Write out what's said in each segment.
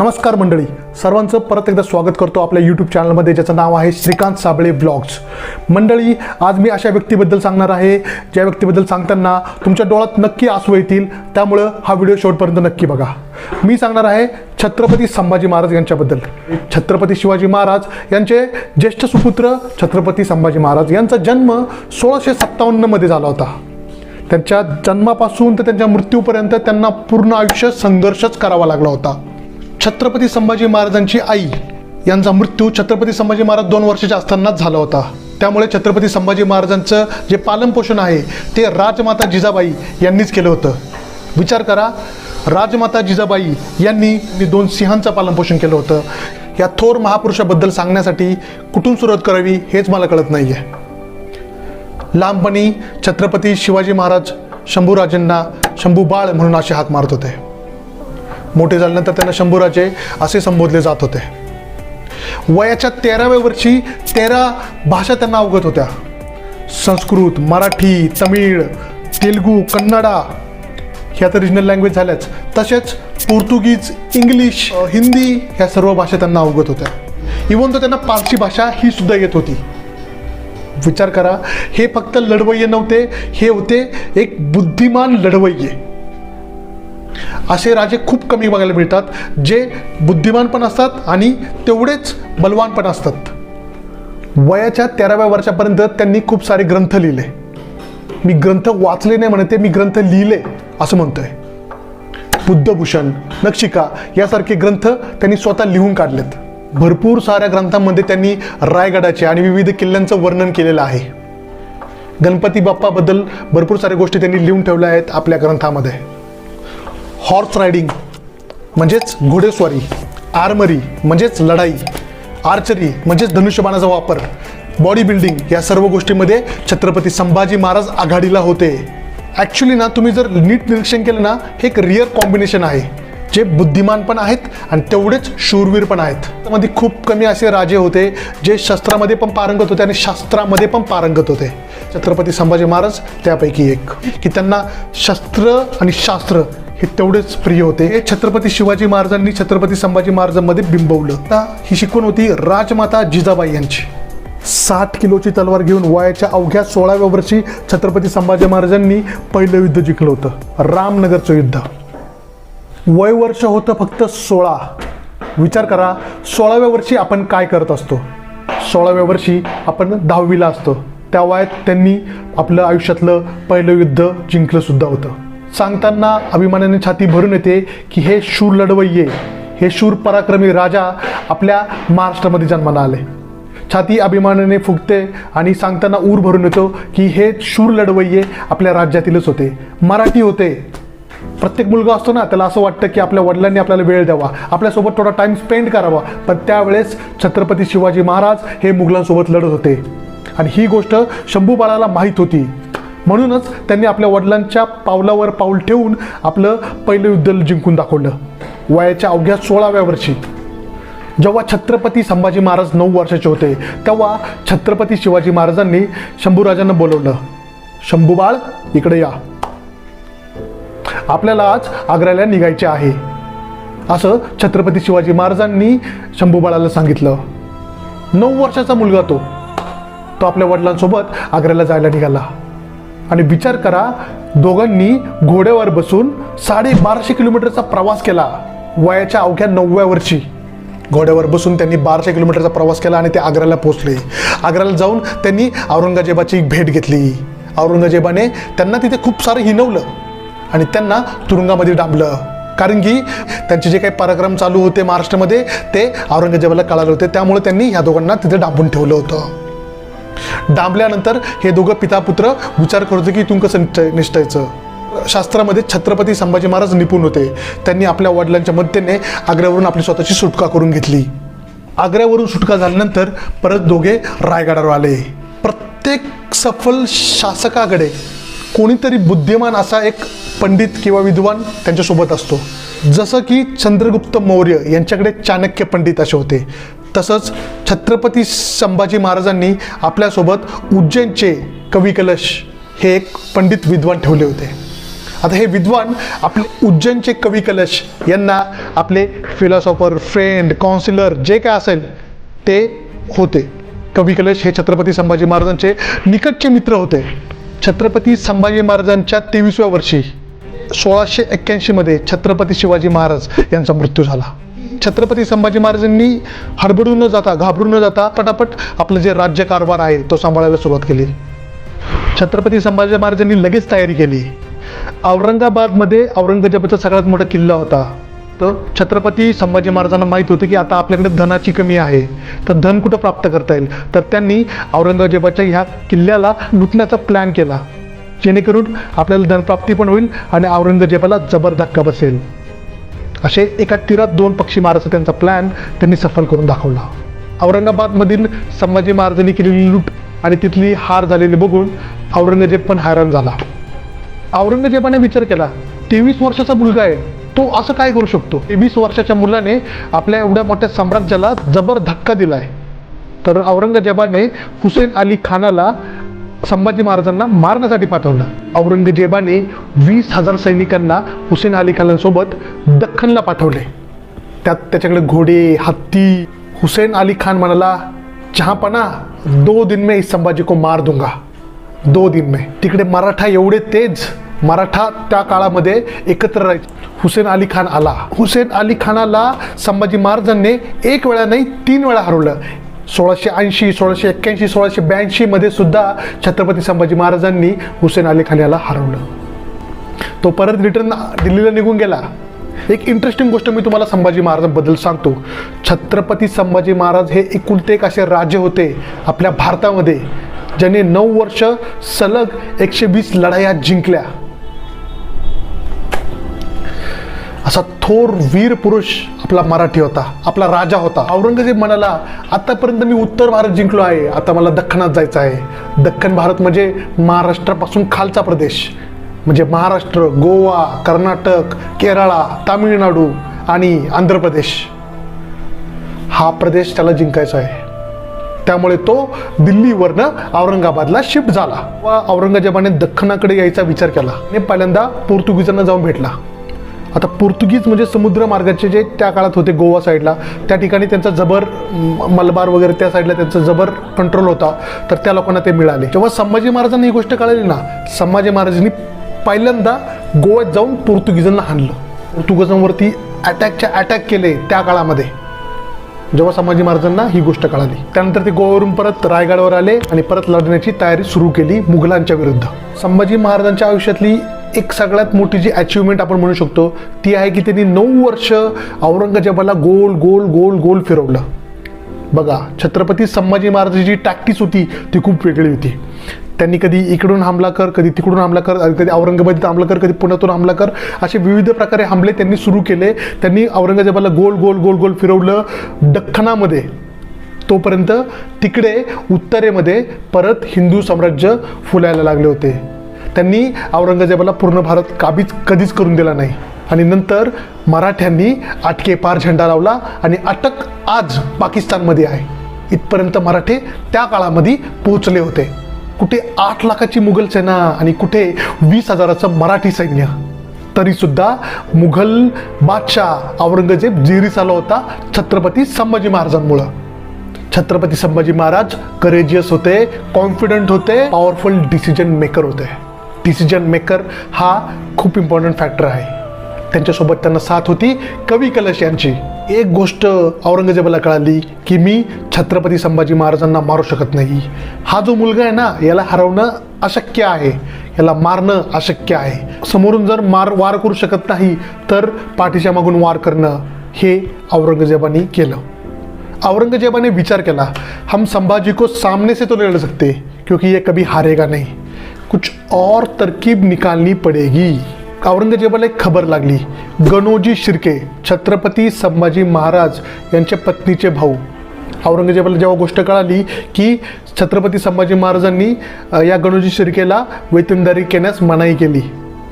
नमस्कार मंडळी. सर्वांचं परत एकदा स्वागत करतो आपल्या यूट्यूब चॅनलमध्ये ज्याचं नाव आहे श्रीकांत साबळे ब्लॉग्स मंडळी आज मी अशा व्यक्तीबद्दल सांगणार आहे ज्या व्यक्तीबद्दल सांगताना तुमच्या डोळ्यात नक्की आसू येतील त्यामुळं हा व्हिडिओ शेवटपर्यंत नक्की बघा. मी सांगणार आहे छत्रपती संभाजी महाराज यांच्याबद्दल. छत्रपती शिवाजी महाराज यांचे ज्येष्ठ सुपुत्र छत्रपती संभाजी महाराज यांचा जन्म सोळाशे सत्तावन्नमध्ये झाला होता. त्यांच्या जन्मापासून तर त्यांच्या मृत्यूपर्यंत त्यांना पूर्ण आयुष्य संघर्षच करावा लागला होता. छत्रपती संभाजी महाराजांची आई यांचा मृत्यू छत्रपती संभाजी महाराज दोन वर्षाच्या असतानाच झाला होता. त्यामुळे छत्रपती संभाजी महाराजांचं जे पालनपोषण आहे ते राजमाता जिजाबाई यांनीच केलं होतं. विचार करा राजमाता जिजाबाई यांनी मी दोन सिंहांचं पालनपोषण केलं होतं. या थोर महापुरुषाबद्दल सांगण्यासाठी कुठून सुरुवात करावी हेच मला कळत नाही आहे लहानपणी छत्रपती शिवाजी महाराज शंभूराजेंना शंभू बाळ म्हणून असे हाक मारत होते. मोठे झाल्यानंतर त्यांना शंभूराजे असे संबोधले जात होते. वयाच्या तेराव्या वर्षी तेरा भाषा त्यांना अवगत होत्या. संस्कृत मराठी तमिळ तेलगू कन्नडा ह्या तर रिजनल लँग्वेज झाल्याच. तसेच पोर्तुगीज इंग्लिश हिंदी ह्या सर्व भाषा त्यांना अवगत होत्या. इवन तर त्यांना पारसी भाषा ही सुद्धा येत होती. विचार करा हे फक्त लढवय्ये नव्हते हे होते एक बुद्धिमान लढवय्ये. असे राजे खूप कमी बघायला मिळतात जे बुद्धिमान पण असतात आणि तेवढेच बलवान पण असतात. वयाच्या तेराव्या वर्षापर्यंत त्यांनी खूप सारे ग्रंथ लिहिले. मी ग्रंथ वाचले नाही म्हणते मी ग्रंथ लिहिले असं म्हणतोय. बुद्धभूषण नक्षिका यासारखे ग्रंथ त्यांनी स्वतः लिहून काढलेत. भरपूर साऱ्या ग्रंथांमध्ये त्यांनी रायगडाचे आणि विविध किल्ल्यांचं वर्णन केलेलं आहे. गणपती बाप्पाबद्दल भरपूर साऱ्या गोष्टी त्यांनी लिहून ठेवल्या आहेत आपल्या ग्रंथामध्ये. हॉर्स रायडिंग म्हणजेच घोडेस्वारी आर्मरी म्हणजेच लढाई आर्चरी म्हणजेच धनुष्यबाणाचा वापर बॉडी बिल्डिंग या सर्व गोष्टीमध्ये छत्रपती संभाजी महाराज आघाडीला होते. ॲक्च्युली ना तुम्ही जर नीट निरीक्षण केलं ना हे एक रिअर कॉम्बिनेशन आहे. जे बुद्धिमान पण आहेत आणि तेवढेच शूरवीर पण आहेत. त्यामध्ये खूप कमी असे राजे होते जे शस्त्रामध्ये पण पारंगत होते आणि शास्त्रामध्ये पण पारंगत होते. छत्रपती संभाजी महाराज त्यापैकी एक. की त्यांना शस्त्र आणि शास्त्र हे तेवढेच प्रिय होते. हे छत्रपती शिवाजी महाराजांनी छत्रपती संभाजी महाराजांमध्ये बिंबवलं. आता ही शिकवण होती राजमाता जिजाबाई यांची. साठ किलोची तलवार घेऊन वयाच्या अवघ्या सोळाव्या वर्षी छत्रपती संभाजी महाराजांनी पहिलं युद्ध जिंकलं होतं. रामनगरचं युद्ध. वय वर्ष होतं फक्त सोळा. विचार करा सोळाव्या वर्षी आपण काय करत असतो? सोळाव्या वर्षी आपण दहावीला असतो. त्या वयात त्यांनी आपलं आयुष्यातलं पहिलं युद्ध जिंकलं सुद्धा होतं. सांगताना अभिमानाने छाती भरून येते की हे शूर लढवय्ये. हे शूर पराक्रमी राजा आपल्या महाराष्ट्रामध्ये जन्माला आले. छाती अभिमानाने फुगते आणि सांगताना ऊर भरून येतो की हे शूर लढवय्ये आपल्या राज्यातीलच होते. मराठी होते. प्रत्येक मुलगा असतो ना त्याला असं वाटतं की आपल्या वडिलांनी आपल्याला वेळ द्यावा. आपल्यासोबत थोडा टाइम स्पेंड करावा. पण त्यावेळेस छत्रपती शिवाजी महाराज हे मुघलांसोबत लढत होते. आणि ही गोष्ट शंभूबाळाला माहीत होती. म्हणूनच त्यांनी आपल्या वडिलांच्या पावलावर पाऊल ठेवून आपलं पहिलं युद्ध जिंकून दाखवलं. वयाच्या अवघ्या सोळाव्या वर्षी. जेव्हा छत्रपती संभाजी महाराज नऊ वर्षाचे होते तेव्हा छत्रपती शिवाजी महाराजांनी शंभूराजांना बोलवलं शंभूबाळ इकडे या. आपल्याला आज आग्र्याला निघायचे आहे. असं छत्रपती शिवाजी महाराजांनी शंभूबाळाला सांगितलं. नऊ वर्षाचा मुलगा तो. तो आपल्या वडिलांसोबत आग्र्याला जायला निघाला. आणि विचार करा दोघांनी घोड्यावर बसून साडे बाराशे किलोमीटरचा प्रवास केला वयाच्या अवघ्या नवव्या वर्षी. घोड्यावर बसून त्यांनी बाराशे किलोमीटरचा प्रवास केला आणि ते आग्र्याला पोहोचले. आग्र्याला जाऊन त्यांनी औरंगजेबाची भेट घेतली. औरंगजेबाने त्यांना तिथे खूप सारं हिनवलं आणि त्यांना तुरुंगामध्ये डांबलं. कारण की त्यांचे जे काही पराक्रम चालू होते महाराष्ट्रामध्ये ते औरंगजेबाला कळाले होते. त्यामुळे त्यांनी ह्या दोघांना तिथे डांबून ठेवलं होतं. दाबल्यानंतर हे दोघं पिता पुत्र विचार करत होते की इथून कसं निष्ठ- निष्ठायचं शास्त्रामध्ये छत्रपती संभाजी महाराज निपुण होते. त्यांनी आपल्या वडिलांच्या मदतीने आग्र्यावरून आपली स्वतःची सुटका करून घेतली. आग्र्यावरून सुटका झाल्यानंतर परत दोघे रायगडावर आले. प्रत्येक सफल शासकाकडे कोणीतरी बुद्धिमान असा एक पंडित किंवा विद्वान त्यांच्यासोबत असतो. जसं की चंद्रगुप्त मौर्य यांच्याकडे चाणक्य पंडित असे होते. तसंच छत्रपती संभाजी महाराजांनी आपल्यासोबत उज्जैनचे कवी कलश हे एक पंडित विद्वान ठेवले होते. आता हे विद्वान आपले उज्जैनचे कवी कलश यांना आपले फिलॉसॉफर फ्रेंड कॉन्सिलर जे काय असेल ते होते. कवी कलश हे छत्रपती संभाजी महाराजांचे निकटचे मित्र होते. छत्रपती संभाजी महाराजांच्या तेवीसव्या वर्षी सोळाशे एक्क्याऐंशीमध्ये छत्रपती शिवाजी महाराज यांचा मृत्यू झाला. छत्रपती संभाजी महाराजांनी हडबडून न जाता घाबरून न जाता पटापट आपलं जे राज्य कारभार आहे तो सांभाळायला सुरुवात केली. छत्रपती संभाजी महाराजांनी लगेच तयारी केली. औरंगाबादमध्ये औरंगजेबाचा सगळ्यात मोठा किल्ला होता. तर छत्रपती संभाजी महाराजांना माहीत होतं की आता आपल्याकडे धनाची कमी आहे. तर धन कुठं प्राप्त करता येईल? तर त्यांनी औरंगजेबाच्या ह्या किल्ल्याला लुटण्याचा प्लॅन केला. जेणेकरून आपल्याला धनप्राप्ती पण होईल आणि औरंगजेबाला जबर धक्का बसेल. असे एका तीरात दोन पक्षी मारायचा त्यांचा प्लॅन त्यांनी सफल करून दाखवला. औरंगाबादमधील संभाजी महाराजांनी केलेली लूट आणि तिथली हार झालेली बघून औरंगजेब पण हैराण झाला. औरंगजेबाने विचार केला तेवीस वर्षाचा मुलगा आहे तो असं काय करू शकतो? तेवीस वर्षाच्या मुलाने आपल्या एवढ्या मोठ्या साम्राज्याला जबर धक्का दिलाय. तर औरंगजेबाने हुसेन अली खानाला संभाजी महाराजांना मारण्यासाठी पाठवलं. औरंगजेबाने वीस हजार सैनिकांना हुसेन अली खानासोबत दख्खनला पाठवले. त्यात त्याच्याकडे घोडे हत्ती हुसेन अली खान म्हणाला चहापणा दो दिन में इस संभाजी को मार दूंगा. दो दिन में. तिकडे मराठा एवढे तेज मराठा त्या काळामध्ये एकत्र राहायचे. हुसेन अली खान आला. हुसेन अली खानाला संभाजी महाराजांनी एक वेळा नाही तीन वेळा हरवलं. सोळाशे ऐंशी सोळाशे एक्क्याऐंशी सोळाशे ब्याऐंशीमध्ये सुद्धा छत्रपती संभाजी महाराजांनी हुसेन अली खान याला हरवलं. तो परत रिटर्न दिल्लीला निघून गेला. एक इंटरेस्टिंग गोष्ट मी तुम्हाला संभाजी महाराजांबद्दल सांगतो. छत्रपती संभाजी महाराज हे एकुलते एक असे राज्य होते आपल्या भारतामध्ये ज्याने नऊ वर्ष सलग एकशे वीस लढाया जिंकल्या. असा थोर वीर पुरुष आपला मराठी होता आपला राजा होता. औरंगजेब म्हणाला आतापर्यंत मी उत्तर भारत जिंकलो आहे. आता मला दख्खनात जायचं आहे. दख्खन भारत म्हणजे महाराष्ट्रापासून खालचा प्रदेश. म्हणजे महाराष्ट्र गोवा कर्नाटक केरळा तामिळनाडू आणि आंध्र प्रदेश. हा प्रदेश त्याला जिंकायचा आहे. त्यामुळे तो दिल्लीवरनं औरंगाबादला शिफ्ट झाला. व औरंगजेबाने दख्खनाकडे यायचा विचार केला आणि पहिल्यांदा पोर्तुगीजांना जाऊन भेटला. आता पोर्तुगीज म्हणजे समुद्र मार्गाचे जे त्या काळात होते गोवा साईडला त्या ठिकाणी त्यांचा जबर म- मलबार वगैरे त्या साईडला त्यांचा जबर कंट्रोल होता तर त्या लोकांना ते मिळाले. जेव्हा संभाजी महाराजांना ही गोष्ट कळाली ना संभाजी महाराजांनी पहिल्यांदा गोव्यात जाऊन पोर्तुगीजांना हाणलं. पोर्तुगीजांवरती अटॅकच्या अटॅक केले त्या काळामध्ये. जेव्हा संभाजी महाराजांना ही गोष्ट कळाली. त्यानंतर ते गोव्यावरून परत रायगडावर आले आणि परत लढण्याची तयारी सुरू केली मुघलांच्या विरुद्ध. संभाजी महाराजांच्या आयुष्यातली एक सगळ्यात मोठी जी अचिव्हमेंट आपण म्हणू शकतो ती आहे की त्यांनी नऊ वर्ष औरंगजेबाला गोल गोल गोल गोल फिरवलं. बघा छत्रपती संभाजी महाराजांची जी टॅक्टिस होती ती खूप वेगळी होती. त्यांनी कधी इकडून हमला कर कधी तिकडून हमला कर कधी औरंगाबादीत हमला कर कधी पुण्यातून हमला कर असे विविध प्रकारे हमले त्यांनी सुरू केले. त्यांनी औरंगजेबाला गोल गोल गोल गोल फिरवलं. दख्खनामध्ये तोपर्यंत तिकडे उत्तरेमध्ये परत हिंदू साम्राज्य फुलायला लागले होते. त्यांनी औरंगजेबाला पूर्ण भारत काबीज कधीच करून दिला नाही. आणि नंतर मराठ्यांनी आटकेपार झेंडा लावला आणि अटक आज पाकिस्तानमध्ये आहे. इथपर्यंत मराठे त्या काळामध्ये पोहोचले होते. कुठे आठ लाखाची मुघल सेना आणि कुठे वीस हजाराचं मराठी सैन्य. तरीसुद्धा मुघल बादशाह औरंगजेब जिरीस आला होता छत्रपती संभाजी महाराजांमुळं. छत्रपती संभाजी महाराज करेजियस होते कॉन्फिडंट होते पॉवरफुल डिसिजन मेकर होते. डिसिजन मेकर हा खूप इम्पॉर्टंट फॅक्टर आहे. त्यांच्यासोबत त्यांना साथ होती कवी कलश यांची. एक गोष्ट औरंगजेबाला कळाली की मी छत्रपती संभाजी महाराजांना मारू शकत नाही. हा जो मुलगा आहे ना याला हरवणं अशक्य आहे. याला मारणं अशक्य आहे. समोरून जर मार वार करू शकत नाही तर पाठीच्या मागून वार करणं हे औरंगजेबाने केलं. औरंगजेबाने विचार केला हम संभाजी को सामने से तो लड़ सकते क्योंकि ये कभी हारेगा नहीं. कुछ और तरकीब निकालनी पड़ेगी। औरंगजेबाला एक खबर लागली। गणोजी शिर्के छत्रपती संभाजी महाराज यांच्या पत्नीचे भाऊ। औरंगजेबाला जेव्हा गोष्ट कळाली की छत्रपती संभाजी महाराजांनी या गणोजी शिर्केला वेतनदारी केल्यास मनाई केली।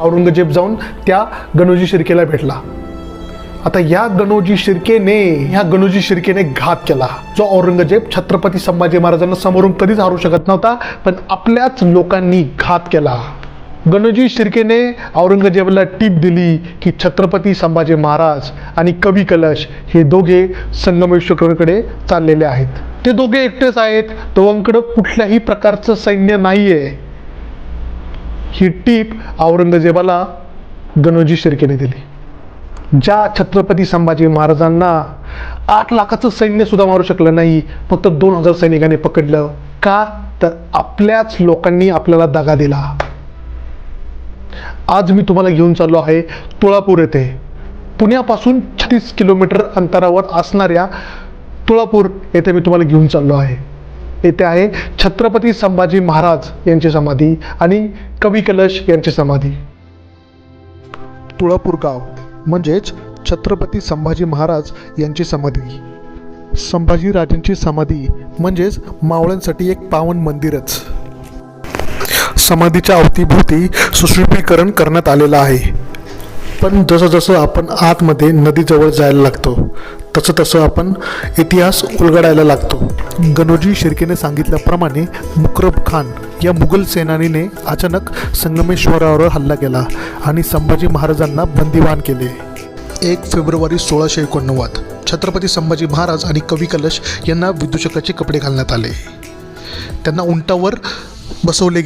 औरंगजेब जाऊन त्या गणोजी शिर्केला भेटला। आता या गणोजी शिर्केने ह्या गणोजी शिर्केने घात केला. जो औरंगजेब छत्रपती संभाजी महाराजांना समोरून कधीच हारू शकत नव्हता पण आपल्याच लोकांनी घात केला. गणोजी शिर्केने औरंगजेबाला टीप दिली की छत्रपती संभाजी महाराज आणि कवी कलश हे दोघे संगमेश्वरकडे चाललेले आहेत. ते दोघे एकटेच आहेत. दोघांकडं कुठल्याही प्रकारचं सैन्य नाही आहे ही टीप औरंगजेबाला गणोजी शिर्केने दिली. ज्या छत्रपती संभाजी महाराजांना आठ लाखाचं सैन्य सुद्धा मारू शकलं नाही फक्त दोन हजार सैनिकांनी पकडलं. का? तर आपल्याच लोकांनी आपल्याला दगा दिला. आज मी तुम्हाला घेऊन चाललो आहे तुळापूर येथे. पुण्यापासून छत्तीस किलोमीटर अंतरावर असणाऱ्या तुळापूर येथे मी तुम्हाला घेऊन चाललो आहे. येथे आहे छत्रपती संभाजी महाराज यांची समाधी आणि कवी कलश यांची समाधी. तुळापूर गाव. म्हणजेच छत्रपती संभाजी महाराज यांची समाधी. संभाजी राजांची समाधी म्हणजेच मावळ्यांसाठी एक पावन मंदिरच. समाधीच्या अवतीभोवती सुशोभीकरण करण्यात आलेलं आहे. पण जसं जसं आपण आतमध्ये नदीजवळ जायला लागतो तसं तसं आपण इतिहास उलगडायला लागतो. गणोजी शिर्केने सांगितल्याप्रमाणे मुकरब खान या मुघल सेनानीने अचानक संगमेश्वरावर हल्ला केला आणि संभाजी महाराजांना बंदिवान केले. एक फेब्रुवारी सोळाशे एकोणनव्वद छत्रपती संभाजी महाराज आणि कवी कलश यांना विदूषकाचे कपडे घालण्यात आले. त्यांना उंटावर बसवले